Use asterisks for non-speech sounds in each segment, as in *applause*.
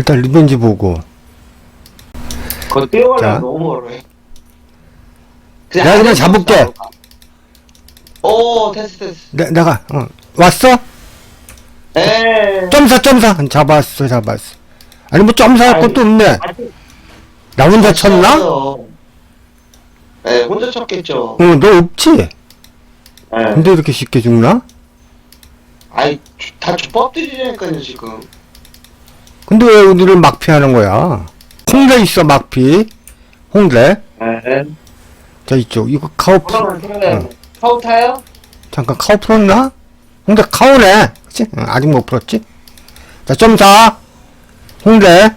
일단 리벤지 보고. 그거 자. 너무 멀어요. 내가 그냥 잡을게. 오, 테스트, 테스트. 내, 내가, 어. 왔어? 에 점사, 점사. 잡았어, 잡았어. 아니, 뭐, 점사할. 것도 없네. 나 혼자 쳤나? 네, 혼자 쳤겠죠. 어, 너 없지? 네. 근데 이렇게 쉽게 죽나? 아이, 다 족밥들이라니까요, 지금. 근데 왜 우리를 막피하는 거야? 홍대 있어, 막피. 홍대. 네. 자, 이쪽. 이거 카우 풀, 그러면, 카우 타요? 잠깐 카우 풀었나? 홍대 카우네. 그치? 응, 아직 못 풀었지? 자, 점사. 홍대.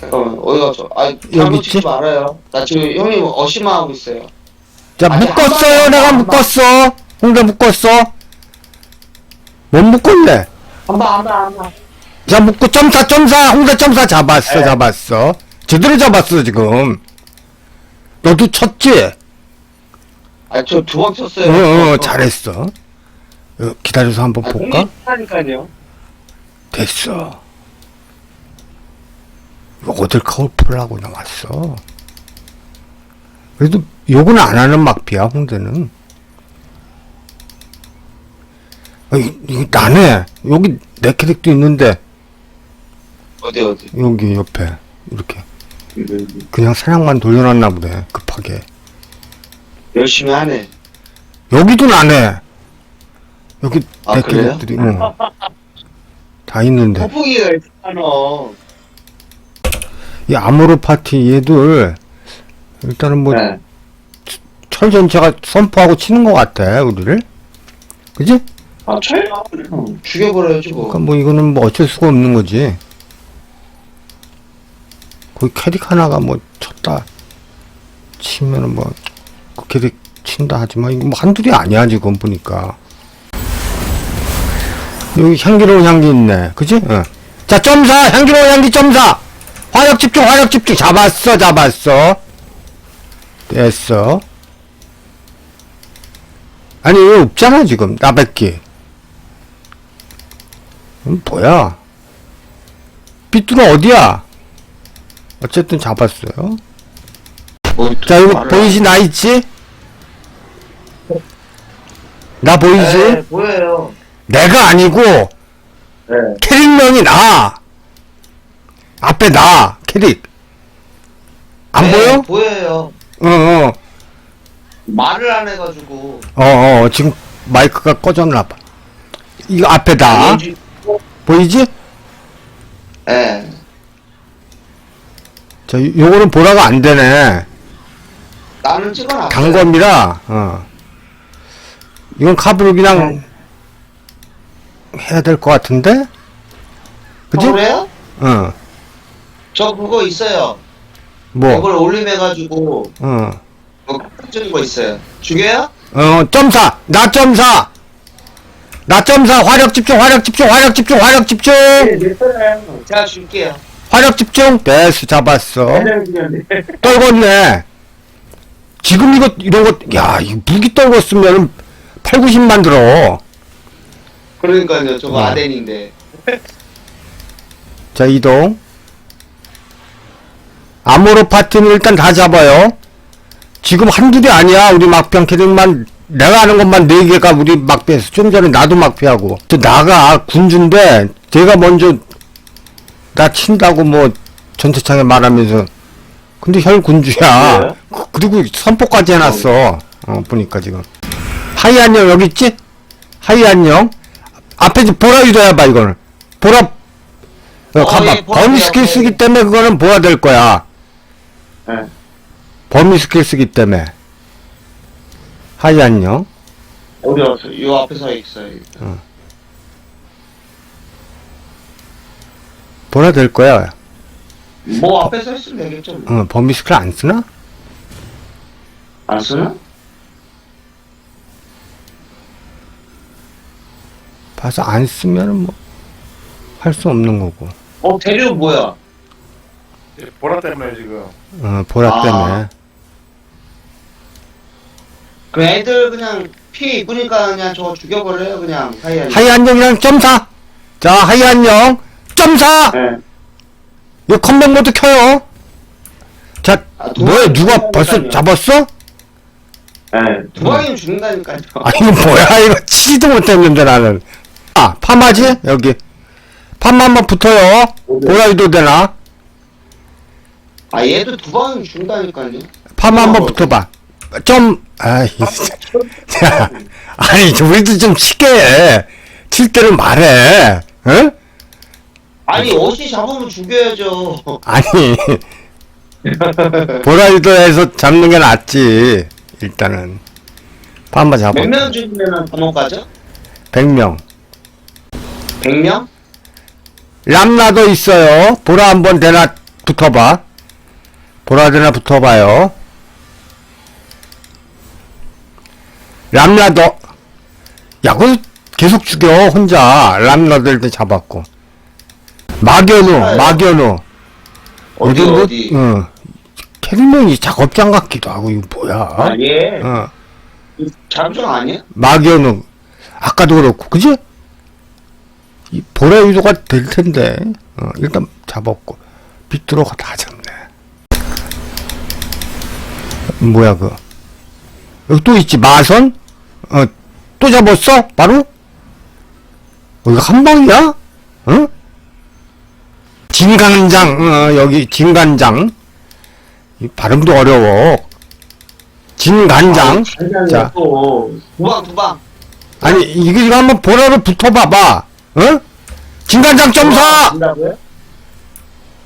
잠깐만, 어디 갔어? 아, 여기 잘못 있지? 치지 말아요. 나 지금 형님 어시마하고 있어요. 자, 묶었어요. 한 내가 한. 묶었어. 홍대 묶었어. 못 묶었네. 번, 한 번. 자, 묶고 점사, 점사. 홍대 점사 잡았어, 네. 잡았어. 제대로 잡았어, 지금. 너도 쳤지? 아, 저두번 어, 쳤어요. 어, 잘했어. 어, 기다려서 한번 아, 볼까? 하니까요. 됐어. 어딜 카울풀을 하고 나왔어. 그래도 욕은 안 하는 막피야, 홍대는. 아, 이- 이거 나네. 여기 내 캐릭도 있는데, 어디, 어디. 여기 옆에. 이렇게. 그냥 사냥만 돌려놨나 보네, 급하게. 열심히 하네. 여기도 나네. 여기 아, 내 그래요? 캐릭들이, 어. 다 있는데. 거북이가 있잖아. 이 아모르 파티 얘들, 일단은 뭐, 네. 철 전체가 선포하고 치는 것 같아, 우리를. 그지? 아, 철? 죽여버려야지, 뭐. 그러니까 뭐 이거는 뭐 어쩔 수가 없는 거지. 거기 캐릭 하나가 뭐 쳤다 치면은 뭐 그 캐릭 친다 하지만 이거 뭐 한둘이 아니야 지금 보니까. 여기 향기로운 향기 있네, 그지? 어. 자 점사 향기로운 향기 점사. 화력 집중 화력 집중 잡았어 잡았어. 됐어. 아니 이거 없잖아 지금 나백기. 음, 뭐야? 삐뚤어 어디야? 어쨌든 잡았어요. 뭐, 자, 여기 말을 보이지, 나 있지? 나 보이지? 네, 보여요. 내가 아니고, 네. 캐릭명이 나! 앞에 나, 캐릭. 안 네, 보여? 보여요. 어, 어, 말을 안 해가지고. 어, 어, 지금 마이크가 꺼졌나봐. 이거 앞에 나. 얘기- 보이지? 네. 자, 요- 요거는 보라가 안 되네. 나는 찍어놨어요. 단검이라, 어. 이건 카드로 그냥 해야 될 것 같은데? 그지? 어, 그래요? 어, 저 그거 있어요. 뭐, 그걸 올림해가지고 어, 뭐 찍은 거 있어요. 죽여요? 어, 점사! 나 점사! 나 점사! 화력 집중, 화력 집중, 화력 집중, 화력 집중! 됐어요. 제가 줄게요. 화력 집중! 됐어, 잡았어. 네. 떨궜네. 지금 이거, 이런 거, 야, 이 무기 떨궜으면 8, 90만 들어. 그러니까요. 저거 어. 아덴인데. 자, 이동. 아모르 파티는 일단 다 잡아요. 지금 한둘이 아니야. 우리 막병 캐릭만, 내가 아는 것만 네 개가 우리 막패에서 좀 전에 나도 막패하고. 저 나가 군주인데, 제가 먼저, 나 친다고 뭐, 전체창에 말하면서. 근데 혈 군주야. 그래요? 그- 그리고 선포까지 해놨어. 어, 보니까 지금. 하이 안녕, 여기 있지? 하이 안녕. 앞에 이제 보라 유도해봐, 이거는. 보라, 어, 어, 가봐. 예, 보라 범위. 스킬 예. 쓰기 때문에 그거는 보야 될 거야. 네. 범위 스킬 쓰기 때문에. 하이 안녕. 어디 갔어? 요 앞에 서 있어요. 보라 될 거야. 뭐 앞에 서 있으면 되겠죠. 뭐. 어, 범위 스킬 안 쓰나? 안 쓰나? 봐서 안 쓰면은 뭐, 할 수 없는 거고. 어 대류 뭐야? 보라 때문에 지금 어, 보라 아. 때문에. 그 애들 그냥 피 입으니까 그냥 저거 죽여버려요 그냥. 하이 안녕이랑 점사. 자, 하이 안녕. 점사! 예. 이거 컴백 모드 켜요. 자, 아, 두 뭐야, 누가 벌써. 잡았어? 예. 두 방이면 죽는다니까요. 아, 이거 뭐야, 이거 치지도 못했는데, 나는. 아, 파마지? 여기. 파마 한번 붙어요. 보라이도 되나? 아, 얘도 두 방이면 죽는다니까요. 파마 한번 어. 붙어봐. 좀, 아이, 진짜. *laughs* 야, 아니, 우리도 좀 쉽게 해. 칠 때는 말해. 응? 아니, 어시 잡으면 죽여야죠. 아니, 보라이도에서 잡는 게 낫지. 일단은. 파마 잡아. 몇 명 죽이면 가죠? 100명. 100명? 람나도 있어요. 보라 한번 대나 붙어봐. 보라 대나 붙어봐요. 람나도. 야, 그거 계속 죽여, 혼자. 람나도 때 잡았고. 막연우, 아유. 막연우. 어디, 뭐- 어디? 응. 캐리몬이 작업장 같기도 하고, 이거 뭐야. 아, 예. 어. 잠정 아니야? 막연우. 아까도 그렇고, 그지? 이 보라 유도가 될 텐데. 어, 일단 잡았고. 비트로가 다 잡네. 뭐야, 그. 여기 또 있지, 마선? 어, 또 잡았어? 바로? 어, 이거 한 방이야? 어? 진간장, 어, 여기, 진간장. 이 발음도 어려워. 진간장. 자. 또. 두 방, 두 방. 아니 이거 이거 한번 보라로 붙어봐봐 어? 진간장 점사 된다고요?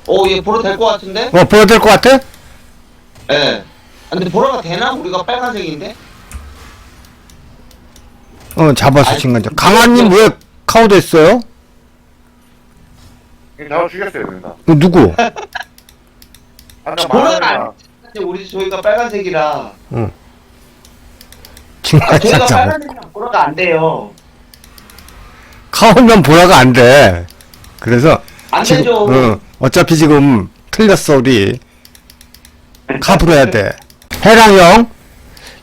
오, 얘 보러 될것 같은데? 어 보라 될 것 같아? 예. 아, 근데 보러가 되나? 우리가 빨간색인데? 어 잡았어 아이, 진간장 강한님 왜 카우 됐어요? 잡아 죽였어야 된다. 어, 누구? 보러가 맞으면 안 근데 우리 저희가 빨간색이라. 아, 저희가 잡아 빨간색이라 보러가 안 돼요. 카우면 보라가 안돼 그래서 안 지금 되죠. 어, 어차피 지금 틀렸어 우리 *laughs* 카브로 해야 돼 해랑형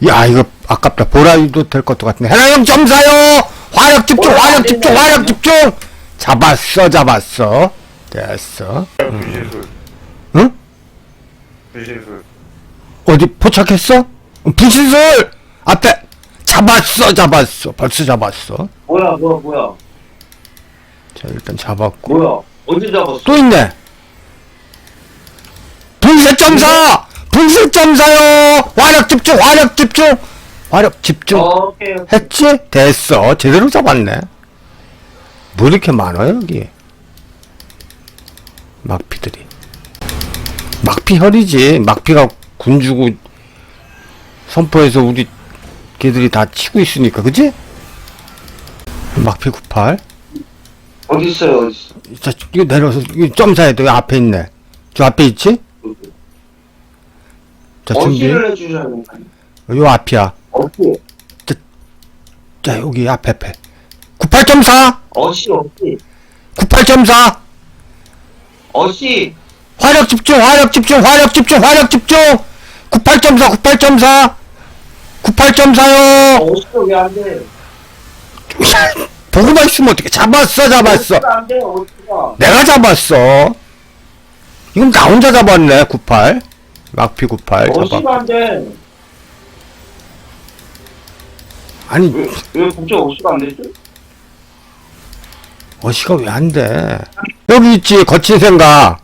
야 이거 아깝다. 보라도 될 것도 같은데. 해랑형 점사요! 화력 집중 화력 집중. 화력 집중! 잡았어 잡았어. 됐어. 응? 어디 포착했어? 분신술! 앞에! 잡았어 잡았어. 벌써 잡았어. 뭐야, 뭐야, 뭐야. 자 일단 잡았고. 뭐야. 언제 잡았어? 또 있네. 분쇄 점사! 분쇄 점사요! 화력 집중 화력 집중 화력 집중. 오케이. 했지? 됐어. 제대로 잡았네. 뭐 이렇게 많아요 여기? 막피들이. 막피 혈이지. 막피가 군주고 선포해서 우리 걔들이 다 치고 있으니까 그지? 막피 98 어디 있어요, 어디 있어? 자 이거 내려서 이거 점사해 도 앞에 있네. 저 앞에 있지? 자 준비 어시를 해주셔야 되니까요. 요 앞이야 어시. 자 여기 앞에 앞에 98.4 어시, 어시. 98.4 어시. 화력 집중 화력 집중 화력 집중 화력 집중 98.4 98.4 98.4요 어시가 왜안 돼? *laughs* 보고만 있으면 어떻게 잡았어 잡았어 어시가 안 돼, 어시가. 내가 잡았어 이건 나 혼자 잡았네 98 막피 98 잡아 어시가 안 돼. 아니 왜, 왜 국제 어시가 안 되지? 어시가 왜 안 돼? 여기 있지, 거친 생각.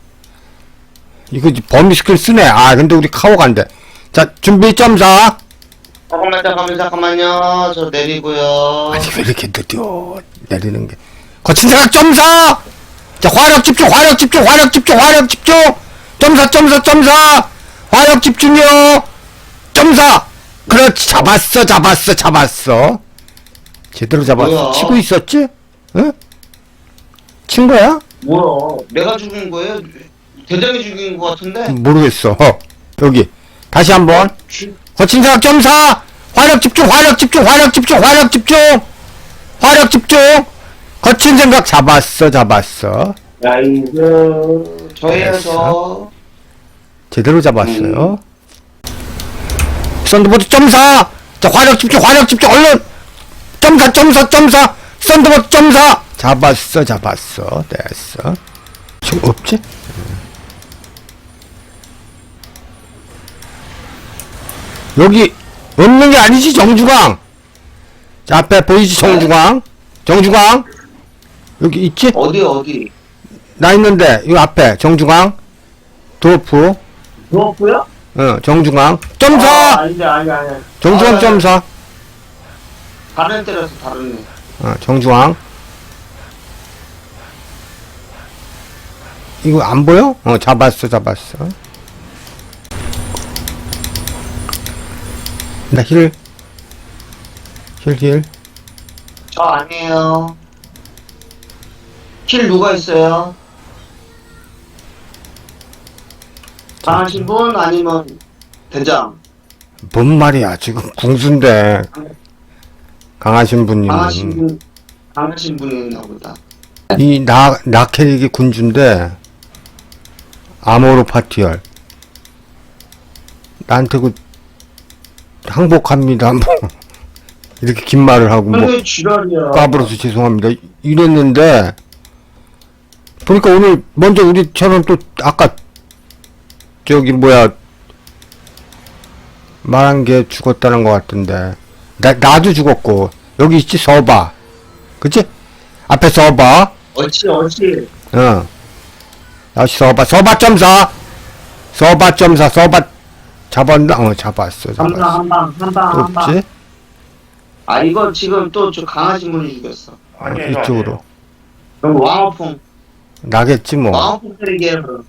이거 범위 스킬 쓰네. 아, 근데 우리 카오가 안 돼. 자, 준비 점사. 잠깐만, 잠깐만, 잠깐만요. 저 내리고요. 아니, 왜 이렇게 느려? 내리는 게. 거친 생각 점사! 자, 화력 집중, 화력 집중, 화력 집중, 화력 집중! 점사, 점사, 점사! 화력 집중이요! 점사! 그렇지, 잡았어, 잡았어, 잡았어. 제대로 잡았어. 뭐야? 치고 있었지? 응? 친 거야? 뭐야? 내가 죽인 거예요? 대장이 죽인 거 같은데? 모르겠어. 여기 다시 한번 거친 생각 점사 화력 집중 화력 집중 화력 집중 화력 집중 화력 집중 거친 생각 잡았어 잡았어 나이스. 저예요, 저. 됐어. 제대로 잡았어요. 썬더보드 점사! 자 화력 집중 화력 집중 얼른! 점사 점사 점사! 썬더보드 점사! 잡았어 잡았어. 됐어. 지금 없지? 여기 없는 게 아니지 정주광? 자, 앞에 보이지 정주광? 정주광? 여기 있지? 어디 어디? 나 있는데 이 앞에 정주광? 도프? 누웠고요? 어 정주광 점사 아, 아니 아니 아니 정주광 아, 점사 다른 때라서 다른 애 어, 정주왕. 이거 안 보여? 어, 잡았어, 잡았어. 나 힐. 힐, 힐. 저 아니에요 킬 누가 있어요? 강하신 분 아니면 대장 뭔 말이야, 지금 궁수인데. 강하신 분이면. 강하신 분 강하신 분이 있나 보다 이, 나, 나캐릭이 군주인데. 아모르 파티얼. 나한테 그, 항복합니다. 뭐. *laughs* 이렇게 긴 말을 하고 뭐. 지랄이야 까불어서 죄송합니다. 이랬는데 보니까 오늘 먼저 우리처럼 또 아까 저기 뭐야 말한 게 죽었다는 것 같은데. 나 나도 죽었고 여기 있지 서봐. 그치? 앞에 서봐. 어찌 어찌 어. 다시 서봐. 서봐 점사. 서봐 점사. 서봐 잡았나 어 잡았어 잡았어. 한방 한방 한방 또 한방. 없지? 아 이거 지금 또 저 강하신 분이 죽였어. 어, 이쪽으로. 그럼 왕호풍. 나겠지 뭐. 왕호풍 때리게 그럼